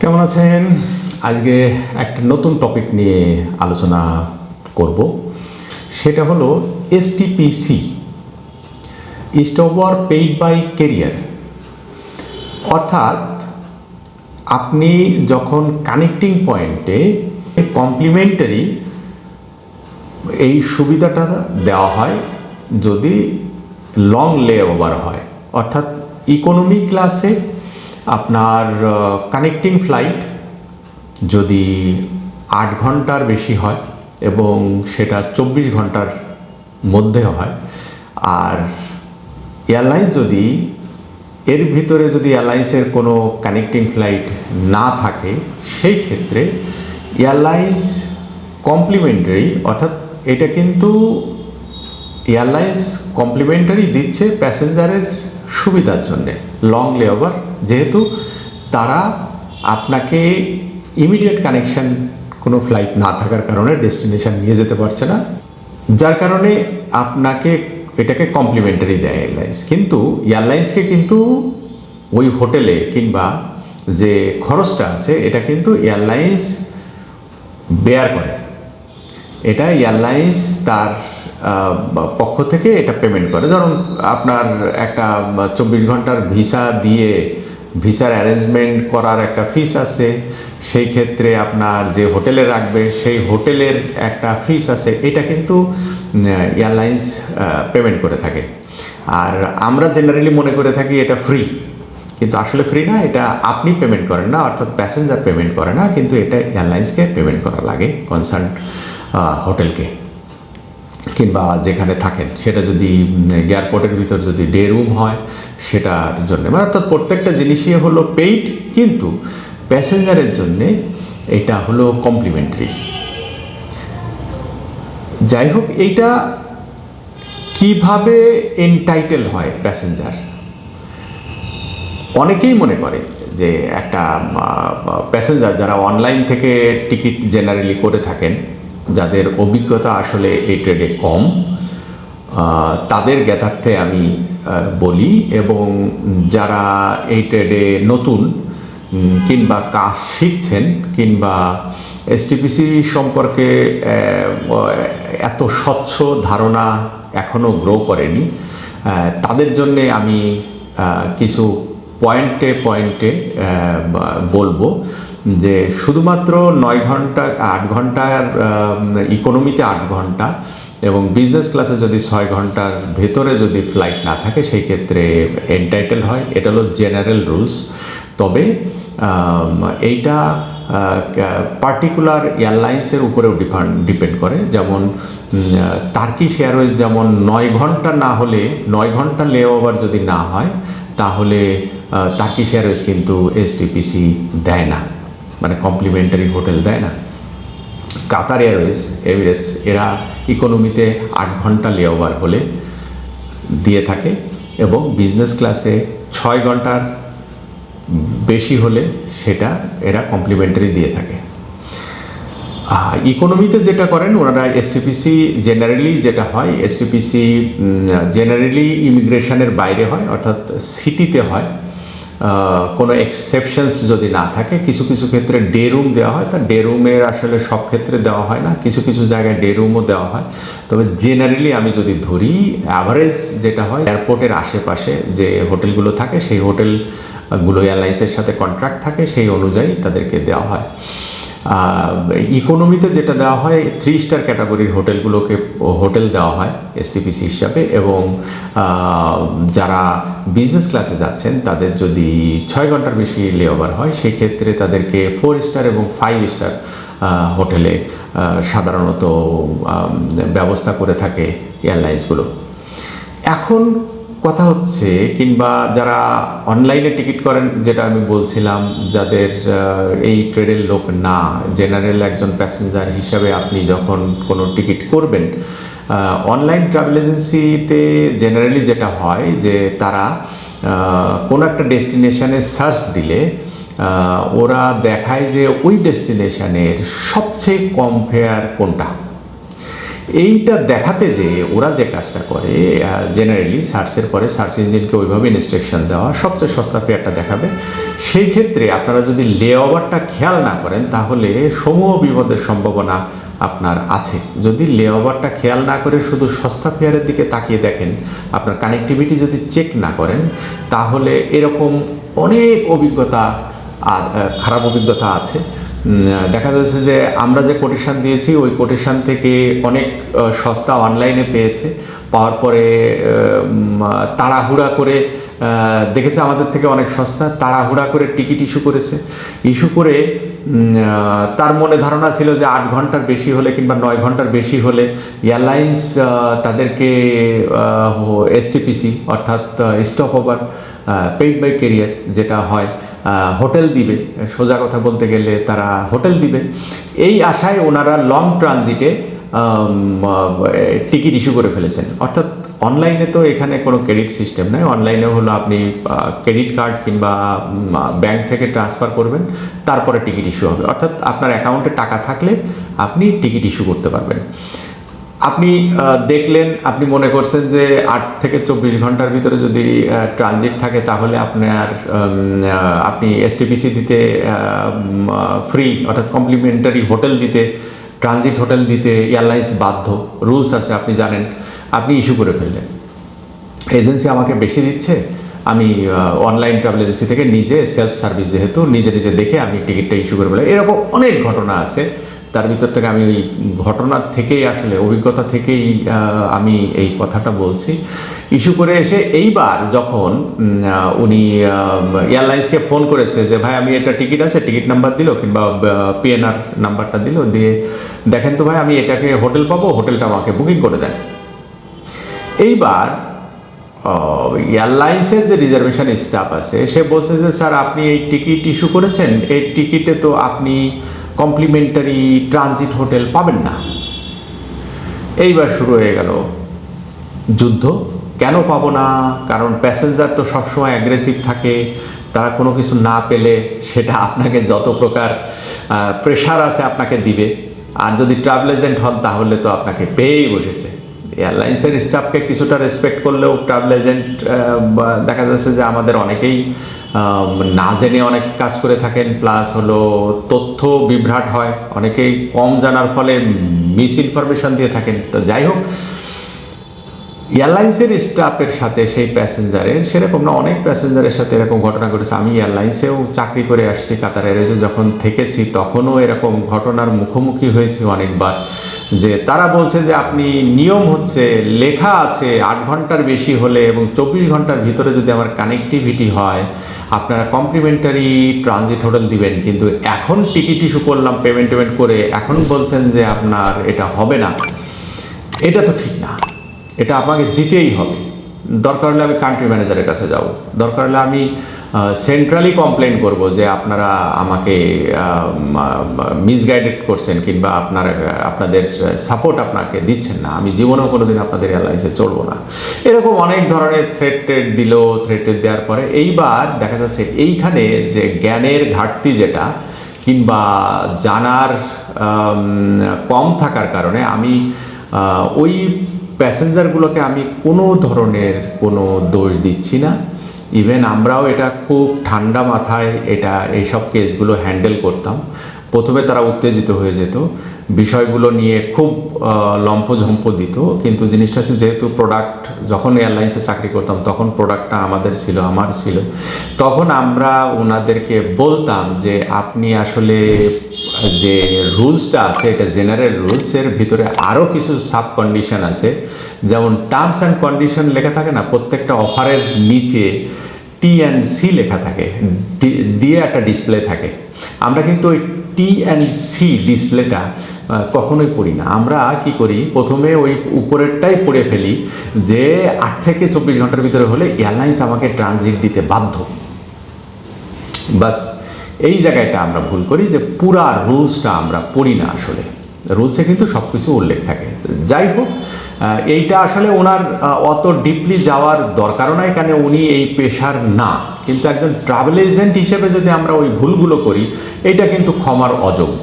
কেমন আছেন? আজকে একটা নতুন টপিক নিয়ে আলোচনা করব। সেটা হলো STPC stopover paid by carrier অর্থাৎ আপনি যখন কানেক্টিং পয়েন্টে কমপ্লিমেন্টারি এই সুবিধাটা দেওয়া হয়, যদি লং লে ওভার হয়, অর্থাৎ ইকোনমি ক্লাসে আপনার কানেক্টিং ফ্লাইট যদি আট ঘণ্টার বেশি হয় এবং সেটা চব্বিশ ঘণ্টার মধ্যে হয়, আর এয়ারলাইন্স যদি, এর ভিতরে যদি এয়ারলাইন্সের কোনো কানেক্টিং ফ্লাইট না থাকে, সেই ক্ষেত্রে এয়ারলাইন্স কমপ্লিমেন্টারি অর্থাৎ এটা কিন্তু এয়ারলাইন্স কমপ্লিমেন্টারি দিচ্ছে প্যাসেঞ্জারের সুবিধার জন্যে লং লেওভার যেহেতু তারা আপনাকে ইমিডিয়েট কানেকশন কোনো ফ্লাইট না থাকার কারণে ডেস্টিনেশন নিয়ে যেতে পারছে না। যার কারণে আপনাকে এটাকে কমপ্লিমেন্টারি দেয় এয়ারলাইন্স কিন্তু এয়ারলাইন্সকে কিন্তু ওই হোটেলে কিংবা যে খরচটা আছে, এটা কিন্তু এয়ারলাইন্স বেয়ার করে। এটা এয়ারলাইন্স তার পক্ষ থেকে এটা পেমেন্ট করে। ধরুন আপনার একটা চব্বিশ ঘণ্টার ভিসা দিয়ে ভিসার অ্যারেঞ্জমেন্ট করার একটা ফিস আছে, সেই ক্ষেত্রে আপনার যে হোটেলে রাখবে, সেই হোটেলের একটা ফিস আছে। এটা কিন্তু এয়ারলাইন্স পেমেন্ট করে থাকে। আর আমরা জেনারেলি মনে করে থাকি এটা ফ্রি। কিন্তু আসলে ফ্রি না, এটা আপনি পেমেন্ট করেন না, অর্থাৎ প্যাসেঞ্জার পেমেন্ট করে না, কিন্তু এটা এয়ারলাইন্সকে পেমেন্ট করা লাগে, কনসার্ন হোটেলকে। কিংবা যেখানে থাকেন, সেটা যদি এয়ারপোর্টের ভিতর যদি ডে রুম হয় সেটার জন্য। মানে অর্থাৎ প্রত্যেকটা জিনিসই হলো পেইড কিন্তু প্যাসেঞ্জারের জন্যে এটা হলো কমপ্লিমেন্টারি যাই হোক, এইটা কীভাবে এনটাইটেল হয় প্যাসেঞ্জার অনেকেই মনে করে যে একটা প্যাসেঞ্জার যারা অনলাইন থেকে টিকিট জেনারেলি করে থাকেন, যাদের অভিজ্ঞতা আসলে এই ট্রেডে কম তাদের জ্ঞাতার্থে আমি বলি এবং যারা এই ট্রেডে নতুন কিংবা কাজ শিখছেন, কিংবা এসটিপিসি সম্পর্কে এত স্বচ্ছ ধারণা এখনও গ্রো করেনি তাদের জন্যে আমি কিছু পয়েন্টে পয়েন্টে বলব যে শুধুমাত্র নয় ঘণ্টা, আট ঘণ্টার ইকোনমিতে আট ঘণ্টা এবং বিজনেস ক্লাসে যদি ছয় ঘণ্টার ভেতরে যদি ফ্লাইট না থাকে, সেই ক্ষেত্রে এনটাইটেল হয়। এটা হলো জেনারেল রুলস তবে এইটা পার্টিকুলার এয়ারলাইন্সের উপরেও ডিপেন্ড ডিপেন্ড করে। যেমন টার্কিশ এয়ারওয়েজ যেমন নয় ঘণ্টা না হলে, নয় ঘণ্টা লে ওভার যদি না হয়, তাহলে তার্কিশ এয়ারওয়েজ কিন্তু এসটিপিসি দেয় না। মানে কমপ্লিমেন্টারি হোটেল দেয় না। কাতার এয়ারওয়েজ, এমিরেটস, এরা ইকোনমিতে আট ঘণ্টা লে ওভার হলে দিয়ে থাকে এবং বিজনেস ক্লাসে ছয় ঘণ্টার বেশি হলে সেটা এরা কমপ্লিমেন্টারি দিয়ে থাকে। ইকোনমিতে যেটা করেন, ওনারা এসটিপিসি জেনারেলি যেটা হয় এসটিপিসি জেনারেলি ইমিগ্রেশনের বাইরে হয়, অর্থাৎ সিটিতে হয়। কোনো এক্সেপশনস যদি না থাকে, কিছু কিছু ক্ষেত্রে ডে রুম দেওয়া হয়। তা ডে রুমের আসলে সব ক্ষেত্রে দেওয়া হয় না, কিছু কিছু জায়গায় ডে রুমও দেওয়া হয়। তবে জেনারেলি আমি যদি ধরি অ্যাভারেজ যেটা হয় এয়ারপোর্টের আশেপাশে যে হোটেলগুলো থাকে, সেই হোটেলগুলো এয়ারলাইন্সের সাথে কন্ট্রাক্ট থাকে, সেই অনুযায়ী তাদেরকে দেওয়া হয়। ইকোনমিতে যেটা দেওয়া হয় থ্রি স্টার ক্যাটাগরির হোটেলগুলোকে হোটেল দেওয়া হয় এসটিপিসি হিসাবে, এবং যারা বিজনেস ক্লাসে যাচ্ছেন, তাদের যদি ছয় ঘণ্টার বেশি লেওভার হয়, সেক্ষেত্রে তাদেরকে ফোর স্টার এবং ফাইভ স্টার হোটেলে সাধারণত ব্যবস্থা করে থাকে এয়ারলাইন্সগুলো এখন কথা হচ্ছে, কিংবা যারা অনলাইনে টিকিট করেন, যেটা আমি বলছিলাম, যাদের এই ট্রেডের লোক না, জেনারেল একজন প্যাসেঞ্জার হিসাবে আপনি যখন কোনো টিকিট করবেন অনলাইন ট্রাভেল এজেন্সিতে জেনারেলি যেটা হয় যে তারা কোনো একটা ডেস্টিনেশানে সার্চ দিলে ওরা দেখায় যে ওই ডেস্টিনেশানের সবচেয়ে কম ফেয়ার কোনটা। এইটা দেখাতে যে ওরা যে কাজটা করে জেনারেলি সার্চের পরে সার্চ ইঞ্জিনকে ওইভাবে ইনস্ট্রাকশন দেওয়া সবচেয়ে সস্তা পেয়ারটা দেখাবে। সেই ক্ষেত্রে আপনারা যদি লে ওভারটা খেয়াল না করেন, তাহলে সমূহ বিপদের সম্ভাবনা আপনার আছে। যদি লেওভারটা খেয়াল না করে শুধু সস্তা ফেয়ারের দিকে তাকিয়ে দেখেন, আপনার কানেক্টিভিটি যদি চেক না করেন, তাহলে এরকম অনেক অভিজ্ঞতা আর খারাপ অভিজ্ঞতা আছে। দেখা যাচ্ছে যে আমরা যে কোটেশন দিয়েছি, ওই কোটেশন থেকে অনেক সস্তা অনলাইনে পেয়েছে। পাওয়ার পরে তাড়াহুড়া করে দেখেছে আমাদের থেকে অনেক সস্তা, তাড়াহুড়া করে টিকিট ইস্যু করেছে। ইস্যু করে তার মনে ধারণা ছিল যে আট ঘণ্টার বেশি হলে কিংবা নয় ঘণ্টার বেশি হলে এয়ারলাইন্স তাদেরকে এসটিপিসি অর্থাৎ stopover paid by carrier যেটা হয় হোটেল দিবে। সোজা কথা বলতে গেলে তারা হোটেল দিবে। এই আশায় ওনারা লং ট্রানজিটে টিকিট ইস্যু করে ফেলেছেন। অর্থাৎ অনলাইনে তো এখানে কোনো ক্রেডিট সিস্টেম নেই। অনলাইনে হলো আপনি ক্রেডিট কার্ড কিংবা ব্যাংক থেকে ট্রান্সফার করবেন, তারপরে টিকিট ইস্যু হবে। অর্থাৎ আপনার অ্যাকাউন্টে টাকা থাকলে আপনি টিকিট ইস্যু করতে পারবেন। আপনি দেখলেন, আপনি মনে করছেন যে আট থেকে চব্বিশ ঘণ্টার ভিতরে যদি ট্রানজিট থাকে তাহলে আপনার আপনি এসটিপিসি দিতে ফ্রি অর্থাৎ কমপ্লিমেন্টারি হোটেল দিতে ট্রানজিট হোটেল দিতে এয়ারলাইন্স বাধ্য। রুলস আছে, আপনি জানেন। আপনি ইস্যু করে ফেললেন। এজেন্সি আমাকে বেশি দিচ্ছে। আমি অনলাইন ট্রাভেল এজেন্সি থেকে নিজে সেলফ সার্ভিস যেহেতু নিজে নিজে দেখে আমি টিকিটটা ইস্যু করে ফেলে এরকম অনেক ঘটনা আছে। তার ভিতর থেকে আমি ওই ঘটনার থেকেই আসলে, অভিজ্ঞতা থেকেই আমি এই কথাটা বলছি। ইস্যু করে এসে এইবার যখন উনি এয়ারলাইন্সকে ফোন করেছে যে, ভাই, আমি এটা টিকিট আছে, টিকিট নাম্বার দিল কিংবা পিএনআর নাম্বারটা দিল, দিয়ে দেখেন তো ভাই, আমি এটাকে হোটেল পাবো, হোটেলটা আমাকে বুকিং করে দেন। এইবার এয়ারলাইন্সের যে রিজার্ভেশন স্টাফ আছে, সে বলছে যে, স্যার, আপনি এই টিকিট ইস্যু করেছেন, এই টিকিটে তো আপনি কমপ্লিমেন্টারি ট্রানজিট হোটেল পাবেন না। এইবার শুরু হয়ে গেল যুদ্ধ। কেন পাবো না? কারণ প্যাসেঞ্জার তো সবসময় অ্যাগ্রেসিভ থাকে। তারা কোনো কিছু না পেলে সেটা আপনাকে যত প্রকার প্রেশার আছে আপনাকে দিবে। আর যদি ট্রাভেল এজেন্ট হন, তাহলে তো আপনাকে পেয়েই বসেছে। এয়ারলাইন্সের স্টাফকে কিছুটা রেসপেক্ট করলেও ট্রাভেল এজেন্ট দেখা যাচ্ছে যে আমাদের অনেকেই না জেনে অনেকে কাজ করে থাকেন প্লাস হলো তথ্য বিভ্রাট হয়। অনেকেই কম জানার ফলে মিস ইনফরমেশন দিয়ে থাকেন। তো যাই হোক, এয়ারলাইন্সের স্টাফের সাথে, সেই প্যাসেঞ্জারের, সেরকম না, অনেক প্যাসেঞ্জারের সাথে এরকম ঘটনা ঘটেছে। আমি এয়ারলাইন্সেও চাকরি করে আসছি কাতার এয়ারওয়েজে যখন থেকেছি, তখনও এরকম ঘটনার মুখোমুখি হয়েছি অনেকবার, যে তারা বলছে যে আপনি নিয়ম হচ্ছে লেখা আছে, আট ঘণ্টার বেশি হলে এবং চব্বিশ ঘণ্টার ভিতরে যদি আমার কানেক্টিভিটি হয় আপনারা কমপ্লিমেন্টারি ট্রানজিট হোটেল দিবেন, কিন্তু এখন টিকিট ইস্যু করলাম পেমেন্ট টেমেন্ট করে এখন বলছেন যে আপনার এটা হবে না। এটা তো ঠিক না। এটা আপনাকে দিতেই হবে। দরকার হলে আমি কান্ট্রি ম্যানেজারের কাছে যাব। দরকার হলে আমি সেন্ট্রালি কমপ্লেন করব যে আপনারা আমাকে মিসগাইডেড করছেন কিংবা আপনার, আপনাদের সাপোর্ট আপনাকে দিচ্ছেন না। আমি জীবনেও কোনোদিন আপনাদের এয়ারলাইন্সে চলবো না। এরকম অনেক ধরনের থ্রেট ট্রেড দিল থ্রেট দেওয়ার পরে এইবার দেখা যাচ্ছে এইখানে যে জ্ঞানের ঘাটতি যেটা, কিংবা জানার কম থাকার কারণে আমি ওই প্যাসেঞ্জারগুলোকে আমি কোনো ধরনের কোনো দোষ দিচ্ছি না। ইভেন আমরাও এটা খুব ঠান্ডা মাথায় এটা, এইসব কেসগুলো হ্যান্ডেল করতাম। প্রথমে তারা উত্তেজিত হয়ে যেত। বিষয়গুলো নিয়ে খুব লম্পঝম্প দিত। কিন্তু জিনিসটা হচ্ছে যেহেতু প্রোডাক্ট যখন এয়ারলাইন্সে চাকরি করতাম, তখন প্রোডাক্টটা আমাদের ছিল, আমার ছিল। তখন আমরা ওনাদেরকে বলতাম যে, আপনি আসলে যে রুলসটা আছে, এটা জেনারেল রুলসের ভিতরে আরও কিছু সাব কন্ডিশন আছে। যেমন টার্মস অ্যান্ড কন্ডিশন লেখা থাকে না, প্রত্যেকটা অফারের নিচে টি অ্যান্ড সি লেখা থাকে। দিয়ে একটা ডিসপ্লে থাকে। আমরা কিন্তু ওই টি অ্যান্ড সি ডিসপ্লেটা কখনোই পড়ি না। আমরা কি করি, প্রথমে ওই উপরেরটাই পড়ে ফেলি যে আট থেকে চব্বিশ ঘণ্টার ভিতরে হলে এয়ারলাইন্স আমাকে ট্রানজিট দিতে বাধ্য। বাস, এই জায়গাটা আমরা ভুল করি যে পুরা রুলসটা আমরা পড়ি না আসলে। রুলসে কিন্তু সব কিছু উল্লেখ থাকে। যাই হোক এইটা আসলে ওনার অত ডিপলি যাওয়ার দরকারও নাই, কেন উনি এই পেশার না। কিন্তু একজন ট্রাভেল এজেন্ট হিসেবে যদি আমরা ওই ভুলগুলো করি, এটা কিন্তু ক্ষমার অযোগ্য।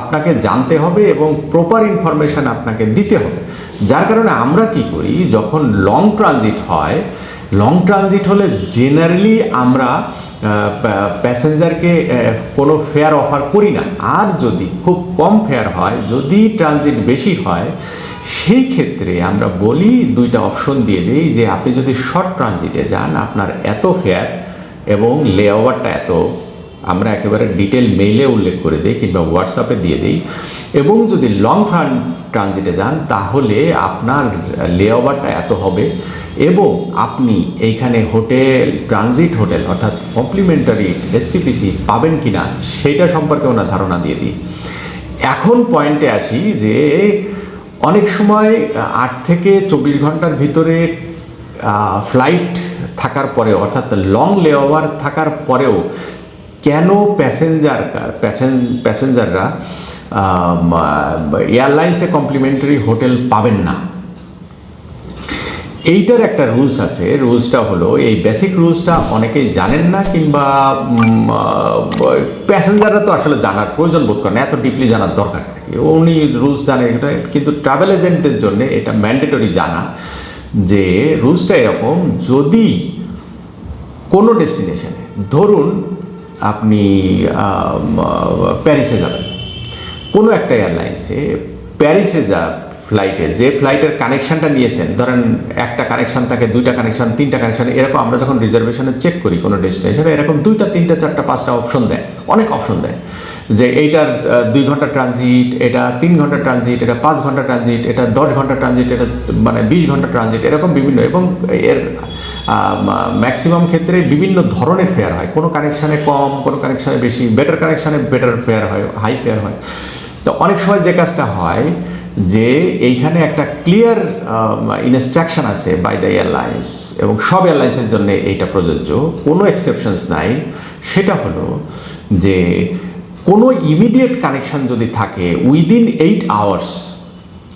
আপনাকে জানতে হবে এবং প্রপার ইনফরমেশান আপনাকে দিতে হবে। যার কারণে আমরা কি করি, যখন লং ট্রানজিট হয় লং ট্রানজিট হলে জেনারেলি আমরা প্যাসেঞ্জারকে কোনো ফেয়ার অফার করি না। আর যদি খুব কম ফেয়ার হয়, যদি ট্রানজিট বেশি হয় সেই ক্ষেত্রে আমরা বলি দুইটা অপশন দিয়ে দিই যে আপনি যদি শর্ট ট্রানজিটে যান, আপনার এত ফেয়ার এবং লেওভারটা এত, আমরা একেবারে ডিটেল মেইলে উল্লেখ করে দিই কিংবা হোয়াটসঅ্যাপে দিয়ে দিই। এবং যদি লং ফ্রান ট্রানজিটে যান, তাহলে আপনার লেওভারটা এত হবে এবং আপনি এইখানে হোটেল ট্রানজিট হোটেল অর্থাৎ কমপ্লিমেন্টারি এসটিপিসি পাবেন কি না সেইটা সম্পর্কে ওনার ধারণা দিয়ে দিই। এখন পয়েন্টে আসি যে অনেক সময় আট থেকে চব্বিশ ঘণ্টার ভিতরে ফ্লাইট থাকার পরে অর্থাৎ লং লেওভার থাকার পরেও কেন প্যাসেঞ্জার প্যাসেঞ্জাররা এয়ারলাইন্সে কমপ্লিমেন্টারি হোটেল পাবেন না? এইটার একটা রুলস আছে। রুলসটা হলো, এই বেসিক রুলসটা অনেকেই জানেন না কিংবা প্যাসেঞ্জাররা তো আসলে জানার প্রয়োজন বোধ করেন এত ডিপলি জানার দরকার থাকে উনি রুলস জানে এটা কিন্তু ট্রাভেল এজেন্টদের জন্য এটা ম্যান্ডেটরি জানা যে রুলসটা এরকম, যদি কোনো ডেস্টিনেশনে ধরুন আপনি প্যারিসে যাবেন, কোনো একটা এয়ারলাইন্সে প্যারিসে যা ফ্লাইটে যে ফ্লাইটের কানেকশানটা নিয়েছেন, ধরেন একটা কানেকশান থাকে, দুইটা কানেকশান তিনটা কানেকশান এরকম আমরা যখন রিজার্ভেশনে চেক করি কোনো ডেস্টিনেশনে এরকম দুইটা, তিনটা, চারটা, পাঁচটা অপশন দেয়, অনেক অপশন দেয়। যে এইটার দুই ঘণ্টা ট্রানজিট এটা তিন ঘণ্টা ট্রানজিট এটা পাঁচ ঘণ্টা ট্রানজিট এটা দশ ঘণ্টা ট্রানজিট এটা মানে বিশ ঘণ্টা ট্রানজিট এরকম বিভিন্ন, এবং এর ম্যাক্সিমাম ক্ষেত্রে বিভিন্ন ধরনের ফেয়ার হয়। কোনো কানেকশানে কম, কোনো কানেকশানে বেশি বেটার কানেকশানে বেটার ফেয়ার হয় হাই ফেয়ার হয়। তো অনেক সময় যে কাজটা হয় যে এইখানে একটা ক্লিয়ার ইনস্ট্রাকশন আছে বাই দ্য এয়ারলাইন্স এবং সব এয়ারলাইন্সের জন্য এইটা প্রযোজ্য। কোনো এক্সেপশনস নাই। সেটা হলো যে কোনো ইমিডিয়েট কানেকশন যদি থাকে উইদিন এইট আওয়ার্স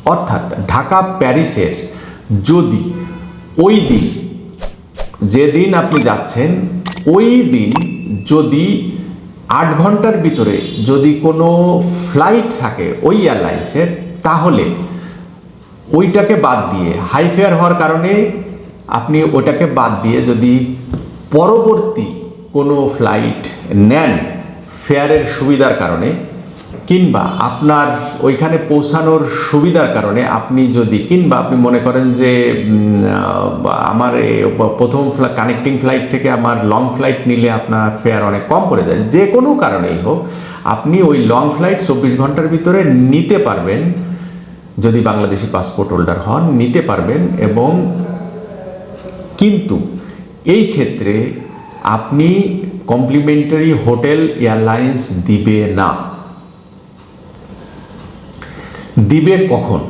অর্থাৎ ঢাকা প্যারিসের যদি ওই দিন, যেদিন আপনি যাচ্ছেন, ওই দিন যদি আট ঘণ্টার ভিতরে যদি কোনো ফ্লাইট থাকে ওই এয়ারলাইন্সের তাহলে ওইটাকে বাদ দিয়ে হাই ফেয়ার হওয়ার কারণে আপনি ওটাকে বাদ দিয়ে যদি পরবর্তী কোনো ফ্লাইট নেন ফেয়ারের সুবিধার কারণে, কিংবা আপনার ওইখানে পৌঁছানোর সুবিধার কারণে আপনি যদি, কিংবা আপনি মনে করেন যে আমার প্রথম কানেক্টিং ফ্লাইট থেকে আমার লং ফ্লাইট নিলে আপনার ফেয়ার অনেক কম পড়ে যায়। যে কোনো কারণেই হোক, আপনি ওই লং ফ্লাইট চব্বিশ ঘণ্টার ভিতরে নিতে পারবেন যদি বাংলাদেশি পাসপোর্ট হোল্ডার হন, নিতে পারবেন এবং কিন্তু এই ক্ষেত্রে আপনি কমপ্লিমেন্টারি হোটেল এয়ারলাইন্স দিবে না। দিবে কখন?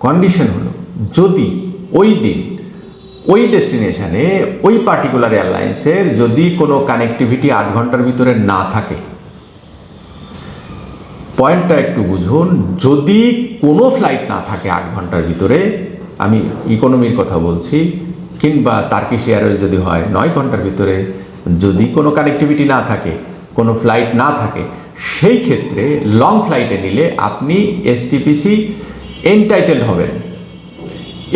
কন্ডিশন হলো, যদি ওই দিন, ওই ডেস্টিনেশানে ওই পার্টিকুলার এয়ারলাইন্সের যদি কোনো কানেক্টিভিটি আট ঘণ্টার ভিতরে না থাকে পয়েন্টটা একটু বুঝুন। যদি কোনো ফ্লাইট না থাকে আট ঘণ্টার ভিতরে, আমি ইকোনমির কথা বলছি, কিংবা তার্কিশ এয়ারওয়েজ যদি হয় নয় ঘণ্টার ভিতরে, যদি কোনো কানেক্টিভিটি না থাকে, কোনো ফ্লাইট না থাকে, সেই ক্ষেত্রে লং ফ্লাইটে নিলে আপনি এসটিপিসি এনটাইটেল হবেন।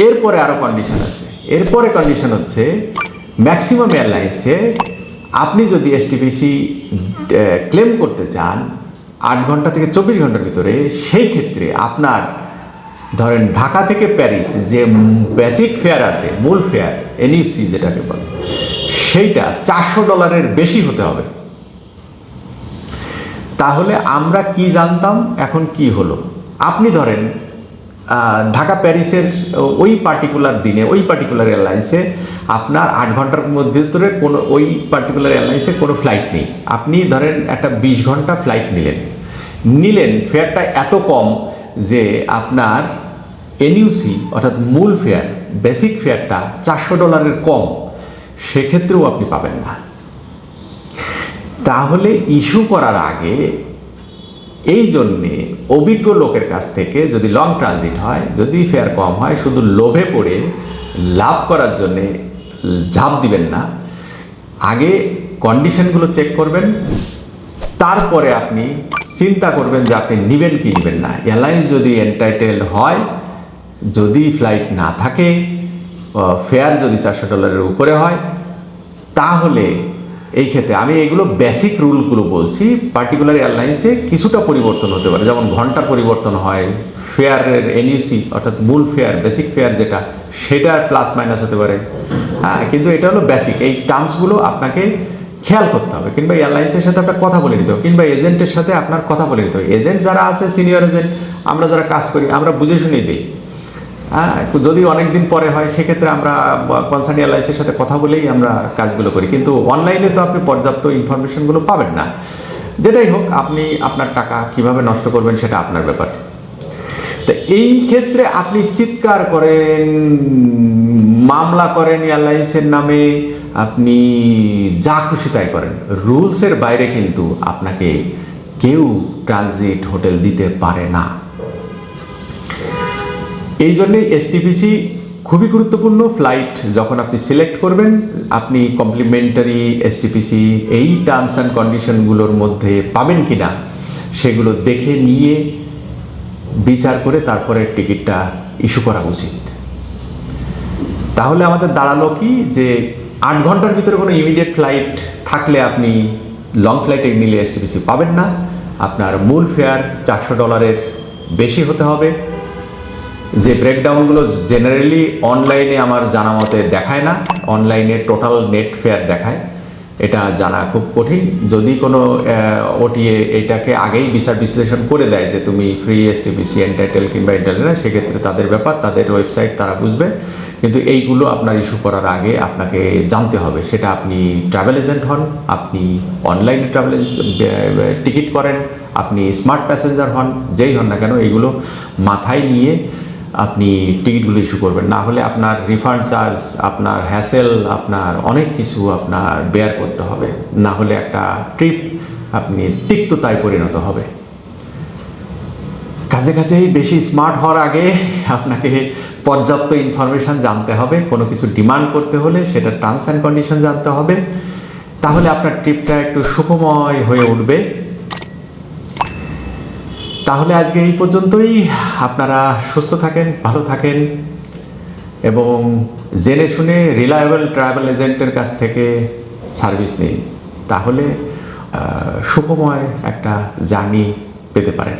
এরপরে আরও কন্ডিশন আছে। এরপরে কন্ডিশন হচ্ছে ম্যাক্সিমাম এয়ারলাইন্সে আপনি যদি এসটিপিসি ক্লেম করতে চান আট ঘণ্টা থেকে চব্বিশ ঘণ্টার ভিতরে সেই ক্ষেত্রে আপনার ধরেন ঢাকা থেকে প্যারিস যে বেসিক ফেয়ার আছে, মূল ফেয়ার এনইউসি যেটাকে বলে, সেইটা চারশো ডলারের বেশি হতে হবে। তাহলে আমরা কি জানতাম, এখন কি হলো? আপনি ধরেন ঢাকা প্যারিসের ওই পার্টিকুলার দিনে, ওই পার্টিকুলার এয়ারলাইন্সে আপনার আট ঘণ্টার মধ্যে ভিতরে কোনো, ওই পার্টিকুলার এয়ারলাইন্সে কোনো ফ্লাইট নেই। আপনি ধরেন একটা বিশ ঘণ্টা ফ্লাইট নিলেন। নিলেন ফেয়ারটা এত কম যে আপনার এনইউসি অর্থাৎ মূল ফেয়ার বেসিক ফেয়ারটা চারশো ডলারের কম। সেক্ষেত্রেও আপনি পাবেন না। তাহলে ইস্যু করার আগে এই জন্যে অভিজ্ঞ লোকের কাছ থেকে যদি লং ট্রানজিট হয়, যদি ফেয়ার কম হয়, শুধু লোভে পড়ে লাভ করার জন্যে ঝাঁপ দিবেন না। আগে কন্ডিশনগুলো চেক করবেন। তারপরে আপনি চিন্তা করবেন যে আপনি নেবেন কি নেবেন না। এয়ারলাইন্স যদি এন্টাইটেল হয়, যদি ফ্লাইট না থাকে ফেয়ার যদি চারশো ডলারের উপরে হয়, তাহলে এই ক্ষেত্রে আমি এগুলো বেসিক রুলগুলো বলছি পার্টিকুলার এয়ারলাইন্সে কিছুটা পরিবর্তন হতে পারে। যেমন ঘণ্টা পরিবর্তন হয় ফেয়ারের এনইউসি অর্থাৎ মূল ফেয়ার বেসিক ফেয়ার যেটা, সেটার প্লাস মাইনাস হতে পারে। হ্যাঁ কিন্তু এটা হলো বেসিক এই টার্মসগুলো আপনাকে খেয়াল করতে হবে। কিংবা এয়ারলাইন্সের সাথে আপনার কথা বলে নিতে হবে। কিংবা এজেন্টের সাথে আপনার কথা বলে নিতে হবে। এজেন্ট যারা আছে সিনিয়র এজেন্ট আমরা যারা কাজ করি, আমরা বুঝে শুনেই দিই। হ্যাঁ যদি অনেক দিন পরে হয়, সেক্ষেত্রে আমরা কনসার্ন এয়ারলাইন্সের সাথে কথা বলেই আমরা কাজগুলো করি। কিন্তু অনলাইনে তো আপনি পর্যাপ্ত ইনফরমেশনগুলো পাবেন না। যেটাই হোক, আপনি আপনার টাকা কীভাবে নষ্ট করবেন, সেটা আপনার ব্যাপার। তো এই ক্ষেত্রে আপনি চিৎকার করেন, মামলা করেন এয়ারলাইন্সের নামে, আপনি যা খুশি তাই করেন। রুলসের বাইরে কিন্তু আপনাকে কেউ ট্রানজিট হোটেল দিতে পারে না। এই জন্যেই এসটিপিসি খুবই গুরুত্বপূর্ণ। ফ্লাইট যখন আপনি সিলেক্ট করবেন, আপনি কমপ্লিমেন্টারি এসটিপিসি এই টার্মস অ্যান্ড কন্ডিশনগুলোর মধ্যে পাবেন কি না সেগুলো দেখে নিয়ে বিচার করে তারপরে টিকিটটা ইস্যু করা উচিত। তাহলে আমাদের দাঁড়াল কি যে আট ঘণ্টার ভিতরে কোনো ইমিডিয়েট ফ্লাইট থাকলে আপনি লং ফ্লাইটে নিলে এসটিপিসি পাবেন না। আপনার মূল ফেয়ার চারশো ডলারের বেশি হতে হবে। যে ব্রেকডাউনগুলো জেনারেলি অনলাইনে আমার জানা মতে দেখায় না অনলাইনে টোটাল নেট ফেয়ার দেখায়। এটা জানা খুব কঠিন। যদি কোনো ওটিএ এটাকে আগেই বিচার বিশ্লেষণ করে দেয় যে তুমি ফ্রি এসটিপিসি এন্টাইটেল কিংবা না সেক্ষেত্রে তাদের ব্যাপার, তাদের ওয়েবসাইট তারা বুঝবে। কিন্তু এইগুলো আপনার ইস্যু করার আগে আপনাকে জানতে হবে। সেটা আপনি ট্রাভেল এজেন্ট হন, আপনি অনলাইনে ট্রাভেল টিকিট করেন, আপনি স্মার্ট প্যাসেঞ্জার হন, যেই হন না কেন, এইগুলো মাথায় নিয়ে আপনি টিকিটগুলো ইস্যু করবেন। না হলে আপনার রিফান্ড চার্জ আপনার হ্যাসেল আপনার অনেক কিছু আপনার বেয়ার করতে হবে। না হলে একটা ট্রিপ আপনি তিক্ততায় পরিণত হবে। কাছে কাছেই বেশি স্মার্ট হওয়ার আগে আপনাকে পর্যাপ্ত ইনফরমেশান জানতে হবে। কোনো কিছু ডিমান্ড করতে হলে সেটা টার্মস অ্যান্ড কন্ডিশন জানতে হবে। তাহলে আপনার ট্রিপটা একটু সুখময় হয়ে উঠবে। তাহলে আজকে এই পর্যন্তই। আপনারা সুস্থ থাকেন, ভালো থাকেন এবং জেনে শুনে রিলায়েবল ট্রাভেল এজেন্টের কাছ থেকে সার্ভিস নিন। তাহলে সুখময় একটা জার্নি পেতে পারেন।